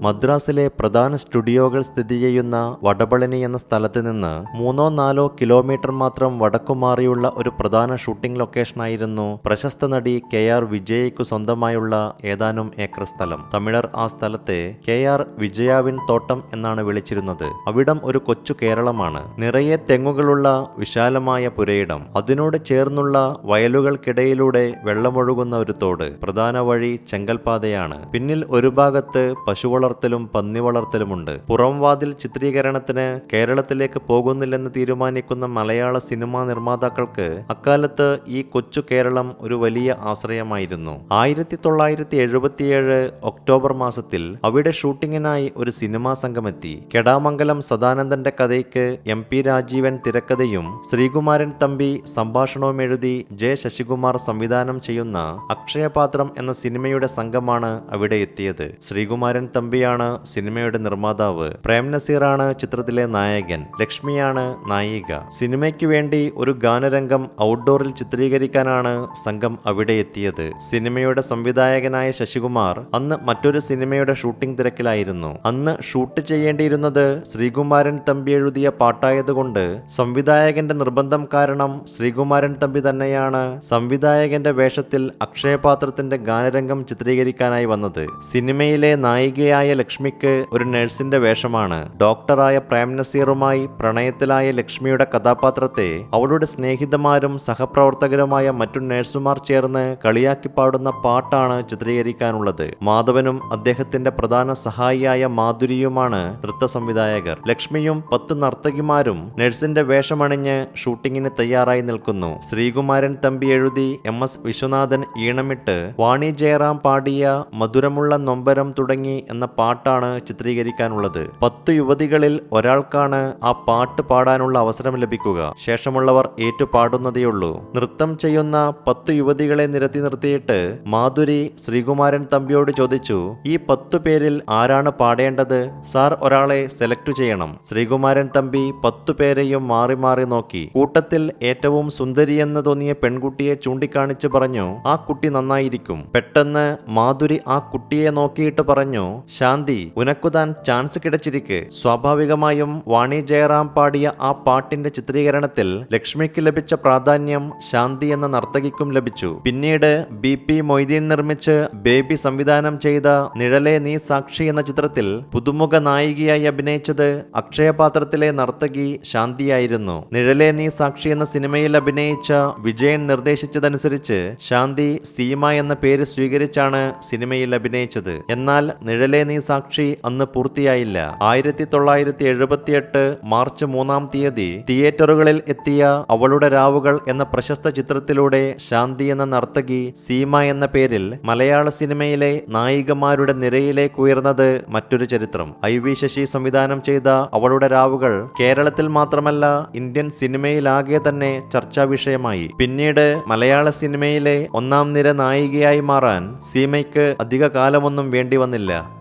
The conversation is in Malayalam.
മദ്രാസിലെ പ്രധാന സ്റ്റുഡിയോകൾ സ്ഥിതി ചെയ്യുന്ന വടപളനി എന്ന സ്ഥലത്ത് നിന്ന് മൂന്നോ നാലോ കിലോമീറ്റർ മാത്രം വടക്കുമാറിയുള്ള ഒരു പ്രധാന ഷൂട്ടിംഗ് ലൊക്കേഷനായിരുന്നു പ്രശസ്ത നടി കെ ആർ വിജയയ്ക്കു സ്വന്തമായുള്ള ഏതാനും ഏക്കർ സ്ഥലം. തമിഴർ ആ സ്ഥലത്തെ കെ ആർ വിജയാവിൻ തോട്ടം എന്നാണ് വിളിച്ചിരുന്നത്. അവിടം ഒരു കൊച്ചു കേരളമാണ്. നിറയെ തെങ്ങുകളുള്ള വിശാലമായ പുരയിടം. അതിനോട് ചേർന്നുള്ള വയലുകൾക്കിടയിലൂടെ വെള്ളമൊഴുകുന്ന ഒരു തോട്. പ്രധാന വഴി ചെങ്കൽപാതയാണ് പിന്നിൽ ഒരു ഭാഗത്ത് പശു വളർത്തലും പന്നി വളർത്തലുമുണ്ട് പുറംവാതിൽ ചിത്രീകരണത്തിന് കേരളത്തിലേക്ക് പോകുന്നില്ലെന്ന് തീരുമാനിക്കുന്ന മലയാള സിനിമാ നിർമ്മാതാക്കൾക്ക് അക്കാലത്ത് ഈ കൊച്ചു കേരളം ഒരു വലിയ ആശ്രയമായിരുന്നു. ആയിരത്തി തൊള്ളായിരത്തി എഴുപത്തിയേഴ് ഒക്ടോബർ മാസത്തിൽ അവിടെ ഷൂട്ടിങ്ങിനായി ഒരു സിനിമാ സംഘമെത്തി. കെടാമംഗലം സദാനന്ദന്റെ കഥയ്ക്ക് എം പി രാജീവൻ തിരക്കഥയും ശ്രീകുമാരൻ തമ്പി സംഭാഷണവും എഴുതി ജെ ശശികുമാർ സംവിധാനം ചെയ്യുന്ന അക്ഷയപാത്രം എന്ന സിനിമയുടെ സംഘമാണ് അവിടെ എത്തിയത്. ശ്രീകുമാരൻ തമ്പിയാണ് സിനിമയുടെ നിർമ്മാതാവ്. പ്രേം നസീറാണ് ചിത്രത്തിലെ നായകൻ. ലക്ഷ്മിയാണ് നായിക. സിനിമയ്ക്ക് വേണ്ടി ഒരു ഗാനരംഗം ഔട്ട്ഡോറിൽ ചിത്രീകരിക്കാനാണ് സംഘം അവിടെ എത്തിയത്. സിനിമയുടെ സംവിധായകനായ ശശികുമാർ അന്ന് മറ്റൊരു സിനിമയുടെ ഷൂട്ടിംഗ് തിരക്കിലായിരുന്നു. അന്ന് ഷൂട്ട് ചെയ്യേണ്ടിയിരുന്നത് ശ്രീകുമാരൻ തമ്പി എഴുതിയ പാട്ടായതുകൊണ്ട് സംവിധായകന്റെ നിർബന്ധം കാരണം ശ്രീകുമാരൻ തമ്പി തന്നെയാണ് സംവിധായകന്റെ വേഷത്തിൽ അക്ഷയപാത്രത്തിന്റെ ഗാനരംഗം ചിത്രീകരിക്കാനായി വന്നത്. സിനിമയിലെ നായികയായ ലക്ഷ്മിക്ക് ഒരു നഴ്സിന്റെ വേഷമാണ്. ഡോക്ടറായ പ്രേം നസീറുമായി പ്രണയത്തിലായ ലക്ഷ്മിയുടെ കഥാപാത്രത്തെ അവളുടെ സ്നേഹിതമാരും സഹപ്രവർത്തകരുമായ മറ്റു നഴ്സുമാർ ചേർന്ന് കളിയാക്കി പാടുന്ന പാട്ടാണ് ചിത്രീകരിക്കാനുള്ളത്. മാധവനും അദ്ദേഹത്തിന്റെ പ്രധാന സഹായിയായ മാധുരിയുമാണ് നൃത്ത സംവിധായകർ ലക്ഷ്മിയും പത്ത് നർത്തകിമാരും നഴ്സിന്റെ വേഷമണിഞ്ഞ് ഷൂട്ടിങ്ങിന് തയ്യാറായി നിൽക്കുന്നു. ശ്രീകുമാരൻ തമ്പി എഴുതി എം എസ് വിശ്വനാഥൻ ഈണമിട്ട് വാണി ജയറാം പാടിയ മധുരമുള്ള നൊമ്പരം തുടങ്ങി എന്ന പാട്ടാണ് ചിത്രീകരിക്കാനുള്ളത്. പത്ത് യുവതികളിൽ ഒരാൾക്കാണ് ആ പാട്ട് പാടാനുള്ള അവസരം ലഭിക്കുക. ശേഷമുള്ളവർ ഏറ്റുപാടുന്നതേയുള്ളൂ നൃത്തം ചെയ്യുന്ന പത്ത് യുവതികളെ നിരത്തി നിർത്തിയിട്ട് മാധുരി ശ്രീകുമാരൻ തമ്പിയോട് ചോദിച്ചു ഈ പത്തു പേരിൽ ആരാണ് പാടേണ്ടത്? സാർ ഒരാളെ സെലക്ട് ചെയ്യണം. ശ്രീകുമാരൻ തമ്പി പത്തു പേരെയും മാറി മാറി നോക്കി. കൂട്ടത്തിൽ ഏറ്റവും സുന്ദരിയെന്ന് തോന്നിയ പെൺകുട്ടിയെ ചൂണ്ടിക്കാണിച്ച് പറഞ്ഞു ആ കുട്ടി നന്നായിരിക്കും. പെട്ടെന്ന് മാധുരി ആ കുട്ടിയെ നോക്കിയിട്ട് പറഞ്ഞു ശാന്തി ഉനക്കുതാൻ ചാൻസ് കിടച്ചിരിക്ക്. സ്വാഭാവികമായും വാണി ജയറാം പാടിയ ആ പാട്ടിന്റെ ചിത്രീകരണത്തിൽ ലക്ഷ്മിക്ക് ലഭിച്ച പ്രാധാന്യം ശാന്തി എന്ന നർത്തകിക്കും ലഭിച്ചു. പിന്നീട് ബി പി മൊയ്തീൻ നിർമ്മിച്ച് ബേബി സംവിധാനം ചെയ്ത നിഴലെ നീ സാക്ഷി എന്ന ചിത്രത്തിൽ പുതുമുഖ നായികയായി അഭിനയിച്ചത് അക്ഷയപാത്രത്തിലെ നർത്തകി ശാന്തിയായിരുന്നു. നിഴലെ നീ സാക്ഷി എന്ന സിനിമയിൽ അഭിനയിച്ച വിജയൻ നിർദ്ദേശിച്ചതനുസരിച്ച് ശാന്തി സീമ എന്ന പേര് സ്വീകരിച്ചാണ് സിനിമയിൽ അഭിനയിച്ചത്. എന്നാൽ നിഴലെ നീ സാക്ഷി അന്ന് പൂർത്തിയായില്ല. ആയിരത്തി തൊള്ളായിരത്തി എഴുപത്തിയെട്ട് മാർച്ച് മൂന്നാം തീയതി തിയേറ്ററുകളിൽ എത്തിയ അവളുടെ രാവുകൾ എന്ന പ്രശസ്ത ചിത്രത്തിലൂടെ ശാന്തി എന്ന നർത്തകി സീമ എന്ന പേരിൽ മലയാള സിനിമയിലെ നായികമാരുടെ നിരയിലേക്ക് ഉയർന്നത് മറ്റൊരു ചരിത്രം. ഐ വി ശശി സംവിധാനം ചെയ്ത അവളുടെ രാവുകൾ കേരളത്തിൽ മാത്രമല്ല ഇന്ത്യൻ സിനിമയിലാകെ തന്നെ ചർച്ചാ വിഷയമായി. പിന്നീട് മലയാള സിനിമയിലെ ഒന്നാം നിര നായികയായി മാറാൻ സീമയ്ക്ക് അധിക കാലമൊന്നും വേണ്ടി വന്നില്ല.